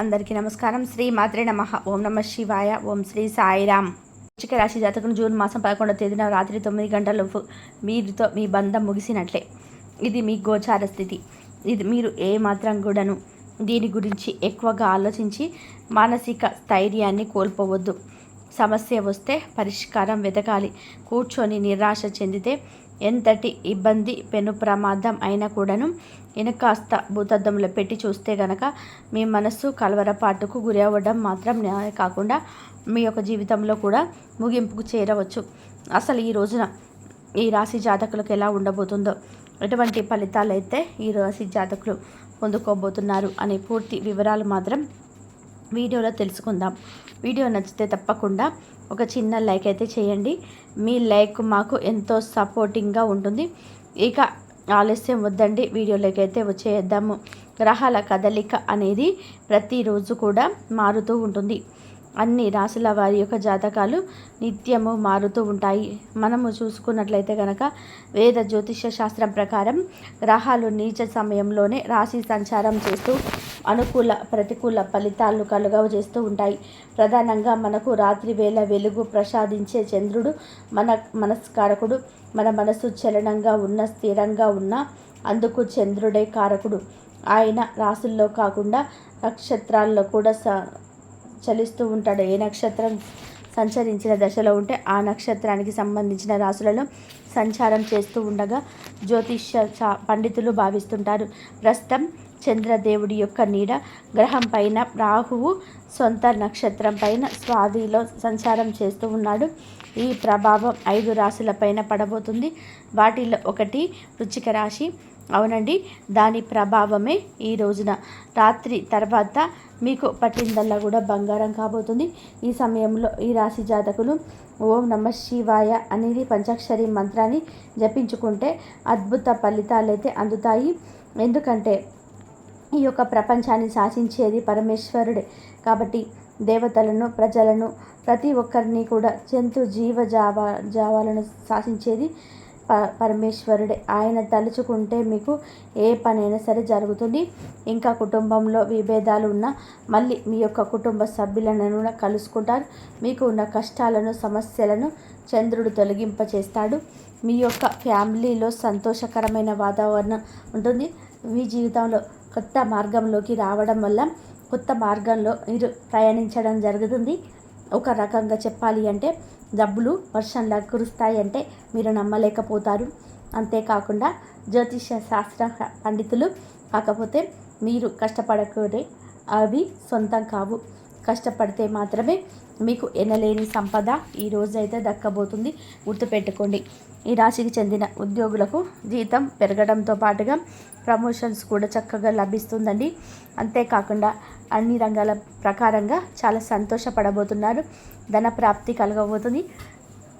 అందరికీ నమస్కారం. శ్రీ మాత్రే నమ. ఓం నమ శివాయ. ఓం శ్రీ సాయిరామ్ వృశ్చిక రాశి జాతకం జూన్ మాసం పదకొండవ తేదీన రాత్రి తొమ్మిది గంటల మీరుతో మీ బంధం ముగిసినట్లే. ఇది మీ గోచార స్థితి. ఇది మీరు ఏ మాత్రం కూడాను దీని గురించి ఎక్కువగా ఆలోచించి మానసిక స్థైర్యాన్ని కోల్పోవద్దు. సమస్య వస్తే పరిష్కారం వెతకాలి. కూర్చొని నిరాశ చెందితే ఎంతటి ఇబ్బంది పెను ప్రమాదం అయినా కూడాను వెనకాస్త భూతద్దంలో పెట్టి చూస్తే గనక మీ మనస్సు కలవరపాటుకు గురి అవ్వడం మాత్రం కాకుండా మీ యొక్క జీవితంలో కూడా ముగింపుకు చేరవచ్చు. అసలు ఈ రోజున ఈ రాశి జాతకులకు ఎలా ఉండబోతుందో ఎటువంటి ఫలితాలు అయితే ఈ రాశి జాతకులు పొందుకోబోతున్నారు అనే పూర్తి వివరాలు మాత్రం వీడియోలో తెలుసుకుందాం. వీడియో నచ్చితే తప్పకుండా ఒక చిన్న లైక్ అయితే చేయండి. మీ లైక్ మాకు ఎంతో సపోర్టింగ్గా ఉంటుంది. ఇక ఆలస్యం వద్దండి. వీడియోలోకి అయితే వచ్చేద్దాము. గ్రహాల కదలిక అనేది ప్రతిరోజు కూడా మారుతూ ఉంటుంది. అన్ని రాశుల వారి యొక్క జాతకాలు నిత్యము మారుతూ ఉంటాయి. మనము చూసుకున్నట్లయితే కనుక వేద జ్యోతిష శాస్త్రం ప్రకారం గ్రహాలు నీచ సమయంలోనే రాశి సంచారం చేస్తూ అనుకూల ప్రతికూల ఫలితాలు కలుగవ చేస్తూ ఉంటాయి. ప్రధానంగా మనకు రాత్రి వేళ వెలుగు ప్రసాదించే చంద్రుడు మన మనస్కారకుడు మన మనసు చలనంగా ఉన్న స్థిరంగా ఉన్న అందుకు చంద్రుడే కారకుడు. ఆయన రాసుల్లో కాకుండా నక్షత్రాల్లో కూడా స చలిస్తూ ఉంటాడు. ఏ నక్షత్రం సంచరించిన దశలో ఉంటే ఆ నక్షత్రానికి సంబంధించిన రాసులలో సంచారం చేస్తూ ఉండగా జ్యోతిష్య పండితులు భావిస్తుంటారు. ప్రస్తుతం చంద్రదేవుడి యొక్క నీడ గ్రహం పైన రాహువు సొంత నక్షత్రం పైన స్వాధిలో సంచారం చేస్తూ ఉన్నాడు. ఈ ప్రభావం ఐదు రాశులపైన పడబోతుంది. వాటిలో ఒకటి వృచ్చిక రాశి అవునండి దాని ప్రభావమే ఈ రోజున. రాత్రి తర్వాత మీకు పట్టిందల్లా కూడా బంగారం కాబోతుంది. ఈ సమయంలో ఈ రాశి జాతకులు ఓం నమ శివాయ అనేది పంచాక్షరి మంత్రాన్ని జపించుకుంటే అద్భుత ఫలితాలు అయితే అందుతాయి. ఎందుకంటే ఈ యొక్క ప్రపంచాన్ని శాసించేది పరమేశ్వరుడే. కాబట్టి దేవతలను ప్రజలను ప్రతి ఒక్కరిని కూడా జంతు జీవ జావ జావాలను శాసించేది ప పరమేశ్వరుడే. ఆయన తలుచుకుంటే మీకు ఏ పనైనా సరే జరుగుతుంది. ఇంకా కుటుంబంలో విభేదాలు ఉన్నా మళ్ళీ మీ యొక్క కుటుంబ సభ్యులను కలుసుకుంటారు. మీకు ఉన్న కష్టాలను సమస్యలను చంద్రుడు తొలగింపచేస్తాడు. మీ యొక్క ఫ్యామిలీలో సంతోషకరమైన వాతావరణం ఉంటుంది. మీ జీవితంలో కొత్త మార్గంలోకి రావడం వల్ల కొత్త మార్గంలో మీరు ప్రయాణించడం జరుగుతుంది. ఒక రకంగా చెప్పాలి అంటే జబ్బులు వర్షంలా కురుస్తాయంటే మీరు నమ్మలేకపోతారు. అంతేకాకుండా జ్యోతిష శాస్త్ర పండితులు కాకపోతే మీరు కష్టపడకూడే అవి సొంతం కావు. కష్టపడితే మాత్రమే మీకు ఎనలేని సంపద ఈ రోజైతే దక్కబోతుంది. గుర్తుపెట్టుకోండి ఈ రాశికి చెందిన ఉద్యోగులకు జీతం పెరగడంతో పాటుగా ప్రమోషన్స్ కూడా చక్కగా లభిస్తుందండి. అంతేకాకుండా అన్ని రంగాల ప్రకారంగా చాలా సంతోషపడబోతున్నారు. ధన ప్రాప్తి కలగబోతుంది.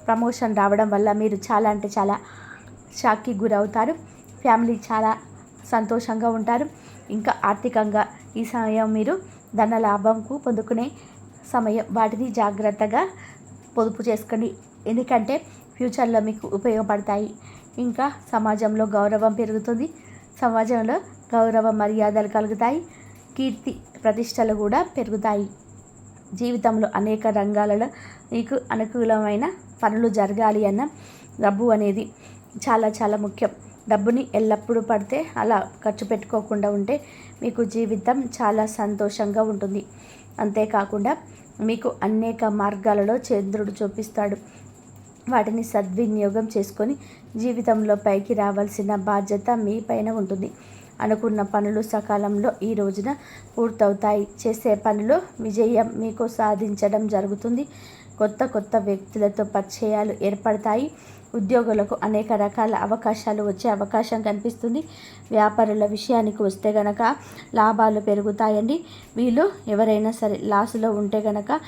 ప్రమోషన్ రావడం వల్ల మీరు చాలా అంటే చాలా షాక్కి గురవుతారు. ఫ్యామిలీ చాలా సంతోషంగా ఉంటారు. ఇంకా ఆర్థికంగా ఈ సమయం మీరు ధన లాభంకు పొందుకునే సమయం వాటిని జాగ్రత్తగా పొదుపు చేసుకొని ఎందుకంటే ఫ్యూచర్లో మీకు ఉపయోగపడతాయి. ఇంకా సమాజంలో గౌరవం పెరుగుతుంది. సమాజంలో గౌరవ మర్యాదలు కలుగుతాయి. కీర్తి ప్రతిష్టలు కూడా పెరుగుతాయి. జీవితంలో అనేక రంగాలలో మీకు అనుకూలమైన పనులు జరగాలి అన్న డబ్బు అనేది చాలా చాలా ముఖ్యం. డబ్బుని ఎల్లప్పుడూ పడితే అలా ఖర్చు పెట్టుకోకుండా ఉంటే మీకు జీవితం చాలా సంతోషంగా ఉంటుంది. అంతేకాకుండా మీకు అనేక మార్గాలలో చంద్రుడు చూపిస్తాడు. వాటిని సద్వినియోగం చేసుకొని జీవితంలో పైకి రావాల్సిన బాధ్యత మీ పైన ఉంటుంది. అనుకున్న పనులు సకాలంలో ఈ రోజున పూర్తవుతాయి. చేసే పనులు విజయం మీకు సాధించడం జరుగుతుంది. కొత్త కొత్త వ్యక్తులతో పరిచయాలు ఏర్పడతాయి. ఉద్యోగులకు అనేక రకాల అవకాశాలు వచ్చే అవకాశం కనిపిస్తుంది. వ్యాపారుల విషయానికి వస్తే గనక లాభాలు పెరుగుతాయండి. వీళ్ళు ఎవరైనా సరే లాసులో ఉంటే గనక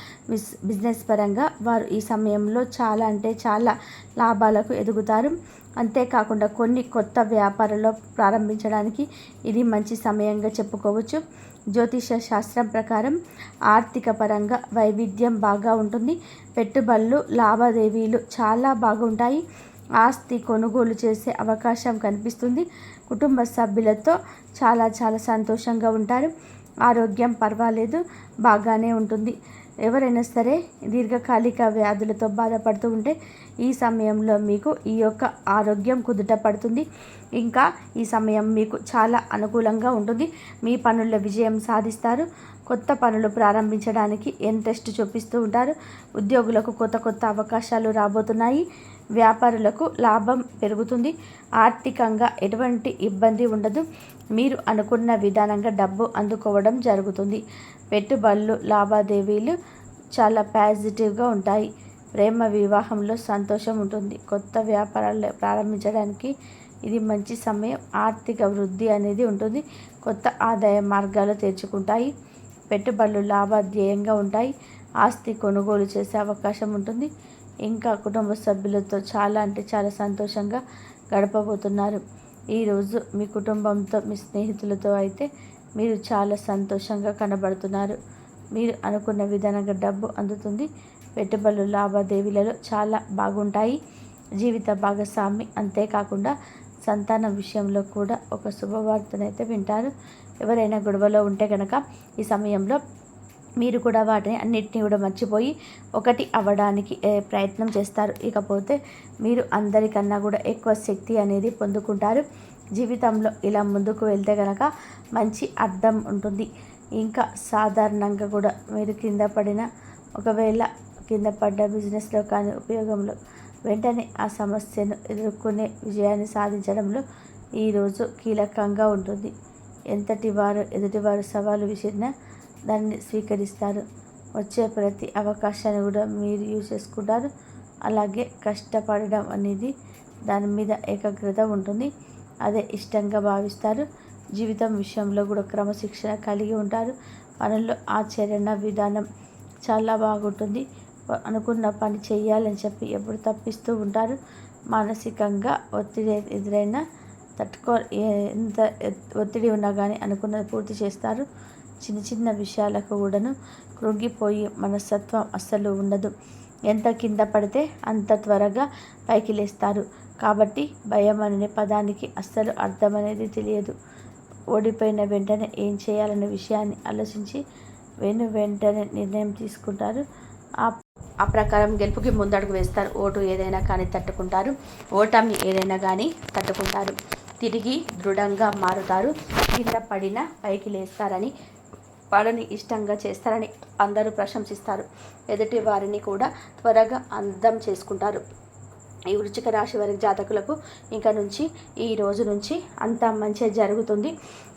బిజినెస్ పరంగా వారు ఈ సమయంలో చాలా అంటే చాలా లాభాలకు ఎదుగుతారు. అంతేకాకుండా కొన్ని కొత్త వ్యాపారాలు ప్రారంభించడానికి ఇది మంచి సమయంగా చెప్పుకోవచ్చు. జ్యోతిష శాస్త్రం ప్రకారం ఆర్థిక పరంగా వైవిధ్యం బాగా ఉంటుంది. పెట్టుబడులు లావాదేవీలు చాలా బాగుంటాయి. ఆస్తి కొనుగోలు చేసే అవకాశం కనిపిస్తుంది. కుటుంబ సభ్యులతో చాలా చాలా సంతోషంగా ఉంటారు. ఆరోగ్యం పర్వాలేదు బాగానే ఉంటుంది. ఎవరైనా సరే దీర్ఘకాలిక వ్యాధులతో బాధపడుతూ ఉంటే ఈ సమయంలో మీకు ఈ యొక్క ఆరోగ్యం కుదుట పడుతుంది. ఇంకా ఈ సమయం మీకు చాలా అనుకూలంగా ఉంటుంది. మీ పనుల్లో విజయం సాధిస్తారు. కొత్త పనులు ప్రారంభించడానికి ఇంట్రెస్ట్ చూపిస్తూ ఉంటారు. ఉద్యోగులకు కొత్త కొత్త అవకాశాలు రాబోతున్నాయి. వ్యాపారులకు లాభం పెరుగుతుంది. ఆర్థికంగా ఎటువంటి ఇబ్బంది ఉండదు. మీరు అనుకున్న విధానంగా డబ్బు అందుకోవడం జరుగుతుంది. పెట్టుబడులు లావాదేవీలు చాలా పాజిటివ్గా ఉంటాయి. ప్రేమ వివాహంలో సంతోషం ఉంటుంది. కొత్త వ్యాపారాలు ప్రారంభించడానికి ఇది మంచి సమయం. ఆర్థిక వృద్ధి అనేది ఉంటుంది. కొత్త ఆదాయ మార్గాలు తెరుచుకుంటాయి. పెట్టుబడులు లాభాధ్యేయంగా ఉంటాయి. ఆస్తి కొనుగోలు చేసే అవకాశం ఉంటుంది. ఇంకా కుటుంబ సభ్యులతో చాలా అంటే చాలా సంతోషంగా గడపబోతున్నారు. ఈరోజు మీ కుటుంబంతో మీ స్నేహితులతో అయితే మీరు చాలా సంతోషంగా కనబడుతున్నారు. మీరు అనుకున్న విధానంగా డబ్బు అందుతుంది. పెట్టుబడులు లావాదేవీలలో చాలా బాగుంటాయి. జీవిత భాగస్వామి అంతేకాకుండా సంతానం విషయంలో కూడా ఒక శుభవార్తనైతే వింటారు. ఎవరైనా గొడవలో ఉంటే కనుక ఈ సమయంలో మీరు కూడా వాటిని అన్నిటినీ కూడా మర్చిపోయి ఒకటి అవ్వడానికి ప్రయత్నం చేస్తారు. ఇకపోతే మీరు అందరికన్నా కూడా ఎక్కువ శక్తి అనేది పొందుకుంటారు. జీవితంలో ఇలా ముందుకు వెళ్తే కనుక మంచి అర్థం ఉంటుంది. ఇంకా సాధారణంగా కూడా మీరు కింద పడిన ఒకవేళ కింద పడ్డ బిజినెస్లో కానీ ఉపయోగంలో వెంటనే ఆ సమస్యను ఎదుర్కొనే విజయాన్ని సాధించడంలో ఈరోజు కీలకంగా ఉంటుంది. ఎంతటి వారు ఎదుటివారు సవాలు విసిరినా దాన్ని స్వీకరిస్తారు. వచ్చే ప్రతి అవకాశాన్ని కూడా మీరు యూజ్ చేసుకుంటారు. అలాగే కష్టపడడం అనేది దాని మీద ఏకాగ్రత ఉంటుంది. అదే ఇష్టంగా భావిస్తారు. జీవితం విషయంలో కూడా క్రమశిక్షణ కలిగి ఉంటారు. పనుల్లో ఆచరణ విధానం చాలా బాగుంటుంది. అనుకున్న పని చేయాలని చెప్పి ఎప్పుడు తప్పిస్తూ ఉంటారు. మానసికంగా ఒత్తిడి ఎదురైనా తట్టుకో ఎంత ఒత్తిడి ఉన్నా కానీ అనుకున్నది పూర్తి చేస్తారు. చిన్న చిన్న విషయాలకు కూడాను కృంగిపోయి మనస్తత్వం అస్సలు ఉండదు. ఎంత కింద పడితే అంత త్వరగా పైకి లేస్తారు. కాబట్టి భయం అనే పదానికి అస్సలు అర్థం అనేది తెలియదు. ఓడిపోయిన వెంటనే ఏం చేయాలనే విషయాన్ని ఆలోచించి వెను వెంటనే నిర్ణయం తీసుకుంటారు. ఆ ఆ ప్రకారం గెలుపుకి ముందడుగు వేస్తారు. ఓటు ఏదైనా కానీ తట్టుకుంటారు. ఓటమి ఏదైనా కానీ తట్టుకుంటారు. తిరిగి దృఢంగా మారుతారు. కింద పడిన పైకి లేస్తారని వాళ్ళని ఇష్టంగా చేస్తారని అందరూ ప్రశంసిస్తారు. ఎదుటి వారిని కూడా త్వరగా అందం చేసుకుంటారు. ఈ వృచ్చిక రాశి వారి జాతకులకు ఇంకా నుంచి ఈ రోజు నుంచి అంతా మంచి జరుగుతుంది.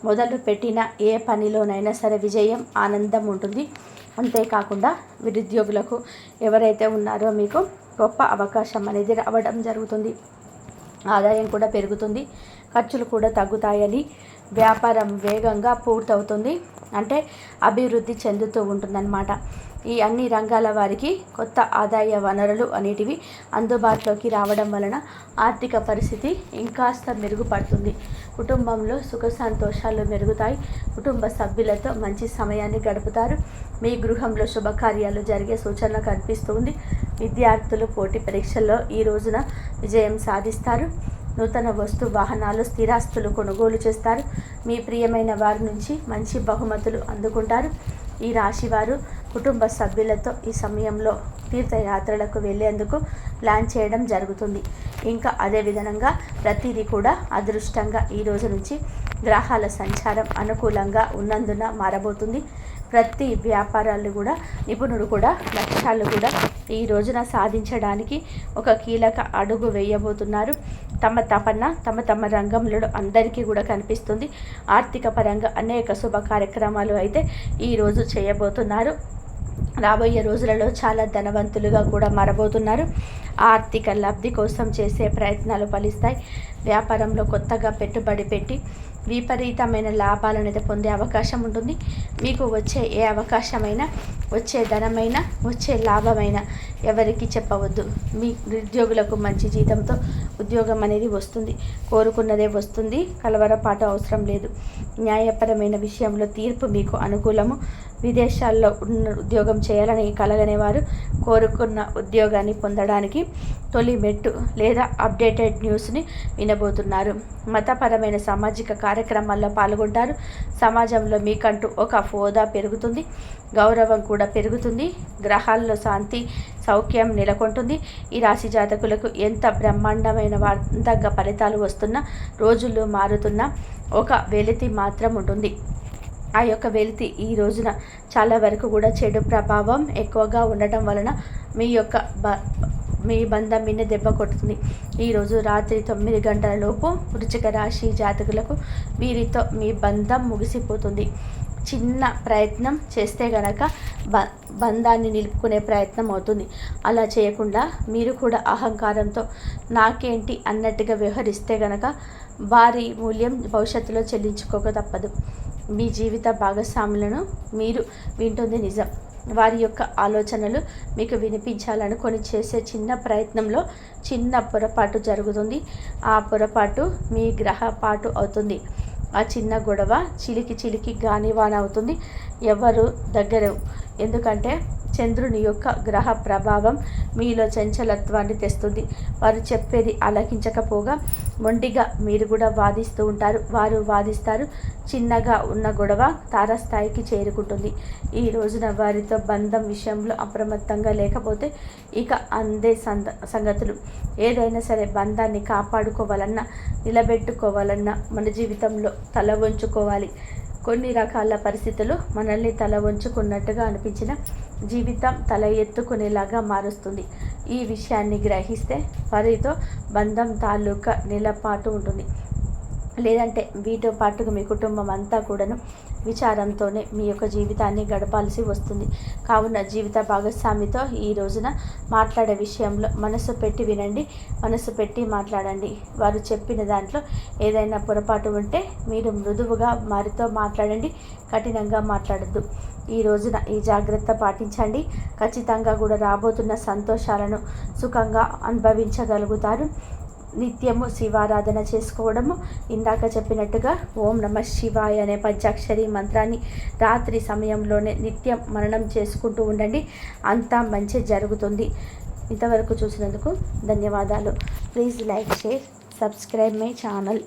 మొదలు పెట్టిన ఏ పనిలోనైనా సరే విజయం ఆనందం ఉంటుంది. అంతేకాకుండా నిరుద్యోగులకు ఎవరైతే ఉన్నారో మీకు గొప్ప అవకాశం అనేది రావడం జరుగుతుంది. ఆదాయం కూడా పెరుగుతుంది. ఖర్చులు కూడా తగ్గుతాయని వ్యాపారం వేగంగా పూర్తవుతుంది. అంటే అభివృద్ధి చెందుతూ ఉంటుందన్నమాట. ఈ అన్ని రంగాల వారికి కొత్త ఆదాయ వనరులు అనేటివి అందుబాటులోకి రావడం వలన ఆర్థిక పరిస్థితి ఇంకాస్త మెరుగుపడుతుంది. కుటుంబంలో సుఖ సంతోషాలు మెరుగుతాయి. కుటుంబ సభ్యులతో మంచి సమయాన్ని గడుపుతారు. మీ గృహంలో శుభకార్యాలు జరిగే సూచనలు కనిపిస్తుంది విద్యార్థులు పోటీ పరీక్షల్లో ఈ రోజున విజయం సాధిస్తారు. నూతన వస్తు వాహనాలు స్థిరాస్తులు కొనుగోలు చేస్తారు. మీ ప్రియమైన వారి నుంచి మంచి బహుమతులు అందుకుంటారు. ఈ రాశివారు కుటుంబ సభ్యులతో ఈ సమయంలో తీర్థయాత్రలకు వెళ్ళేందుకు ప్లాన్ చేయడం జరుగుతుంది. ఇంకా అదేవిధంగా ప్రతిదీ కూడా అదృష్టంగా ఈ రోజు నుంచి గ్రహాల సంచారం అనుకూలంగా ఉన్నందున మారబోతుంది. ప్రతి వ్యాపారాలు కూడా నిపుణుడు కూడా లక్ష్యాలు కూడా ఈ రోజున సాధించడానికి ఒక కీలక అడుగు వేయబోతున్నారు. తమ తపన తమ తమ రంగంలో అందరికీ కూడా కనిపిస్తుంది. ఆర్థిక పరంగా అనేక శుభ కార్యక్రమాలు అయితే ఈరోజు చేయబోతున్నారు. రాబోయే రోజులలో చాలా ధనవంతులుగా కూడా మారబోతున్నారు. ఆర్థిక లబ్ధి కోసం చేసే ప్రయత్నాలు ఫలిస్తాయి. వ్యాపారంలో కొత్తగా పెట్టుబడి పెట్టి విపరీతమైన లాభాలను అయితే పొందే అవకాశం ఉంటుంది. మీకు వచ్చే ఏ అవకాశమైనా వచ్చే ధనమైనా వచ్చే లాభమైనా ఎవరికి చెప్పవద్దు. మీ నిరుద్యోగులకు మంచి జీతంతో ఉద్యోగం అనేది వస్తుంది. కోరుకున్నదే వస్తుంది. కలవరపాటు అవసరం లేదు. న్యాయపరమైన విషయంలో తీర్పు మీకు అనుకూలము. విదేశాల్లో ఉన్న ఉద్యోగం చేయాలని కలగనే వారు కోరుకున్న ఉద్యోగాన్ని పొందడానికి తొలి మెట్టు లేదా అప్డేటెడ్ న్యూస్ని వినబోతున్నారు. మతపరమైన సామాజిక కార్యక్రమాల్లో పాల్గొంటారు. సమాజంలో మీకంటూ ఒక హోదా పెరుగుతుంది. గౌరవం కూడా కూడా పెరుగుతుంది. గ్రహాల్లో శాంతి సౌఖ్యం నెలకొంటుంది. ఈ రాశి జాతకులకు ఎంత బ్రహ్మాండమైన వార్తగ్గ ఫలితాలు వస్తున్న రోజులు మారుతున్న ఒక వెలితి మాత్రం ఉంటుంది. ఆ యొక్క వెలితి ఈ రోజున చాలా వరకు కూడా చెడు ప్రభావం ఎక్కువగా ఉండటం వలన మీ యొక్క బ మీ బంధం మీద దెబ్బ కొడుతుంది. ఈరోజు రాత్రి తొమ్మిది గంటల లోపు వృచిక రాశి జాతకులకు వీరితో మీ బంధం ముగిసిపోతుంది. చిన్న ప్రయత్నం చేస్తే గనక బ బంధాన్ని నిలుపుకునే ప్రయత్నం అవుతుంది. అలా చేయకుండా మీరు కూడా అహంకారంతో నాకేంటి అన్నట్టుగా వ్యవహరిస్తే గనక వారి మూల్యం భవిష్యత్తులో చెల్లించుకోక తప్పదు. మీ జీవిత భాగస్వాములను మీరు వింటుంది నిజం. వారి యొక్క ఆలోచనలు మీకు వినిపించాలనుకొని చేసే చిన్న ప్రయత్నంలో చిన్న పొరపాటు జరుగుతుంది. ఆ పొరపాటు మీ గ్రహపాటు అవుతుంది. ఆ చిన్న గొడవ చిలికి చిలికి గానివాన అవుతుంది ఎవరు దగ్గర ఎందుకంటే చంద్రుని యొక్క గ్రహ ప్రభావం మీలో చంచలత్వాన్ని తెస్తుంది. వారు చెప్పేది ఆలకించకపోగా మొండిగా మీరు కూడా వాదిస్తూ ఉంటారు. వారు వాదిస్తారు. చిన్నగా ఉన్న గొడవ తారస్థాయికి చేరుకుంటుంది. ఈ రోజున వారితో బంధం విషయంలో అప్రమత్తంగా లేకపోతే ఇక అందే సంద సంగతులు. ఏదైనా సరే బంధాన్ని కాపాడుకోవాలన్నా నిలబెట్టుకోవాలన్నా మన జీవితంలో తల వంచుకోవాలి. కొన్ని రకాల పరిస్థితులు మనల్ని తల వంచుకున్నట్టుగా అనిపించిన జీవితం తల ఎత్తుకునేలాగా మారుస్తుంది. ఈ విషయాన్ని గ్రహిస్తే వారితో బంధం తాలూకా నెలపాటు ఉంటుంది. లేదంటే వీటితో పాటుగా మీ కుటుంబం అంతా కూడాను విచారంతోనే మీ యొక్క జీవితాన్ని గడపాల్సి వస్తుంది. కావున జీవిత భాగస్వామితో ఈ రోజున మాట్లాడే విషయంలో మనసు పెట్టి వినండి మనసు పెట్టి మాట్లాడండి. వారు చెప్పిన దాంట్లో ఏదైనా పొరపాటు ఉంటే మీరు మృదువుగా వారితో మాట్లాడండి కఠినంగా మాట్లాడద్దు. ఈ రోజున ఈ జాగ్రత్త పాటించండి. ఖచ్చితంగా కూడా రాబోతున్న సంతోషాలను సుఖంగా అనుభవించగలుగుతారు. నిత్యము శివారాధన చేసుకోవడము. ఇందాక చెప్పినట్టుగా ఓం నమ శివాయ అనే పంచాక్షరి మంత్రాన్ని రాత్రి సమయంలోనే నిత్యం మరణం చేసుకుంటూ ఉండండి. అంతా మంచి జరుగుతుంది. ఇంతవరకు చూసినందుకు ధన్యవాదాలు. Please like share subscribe my channel.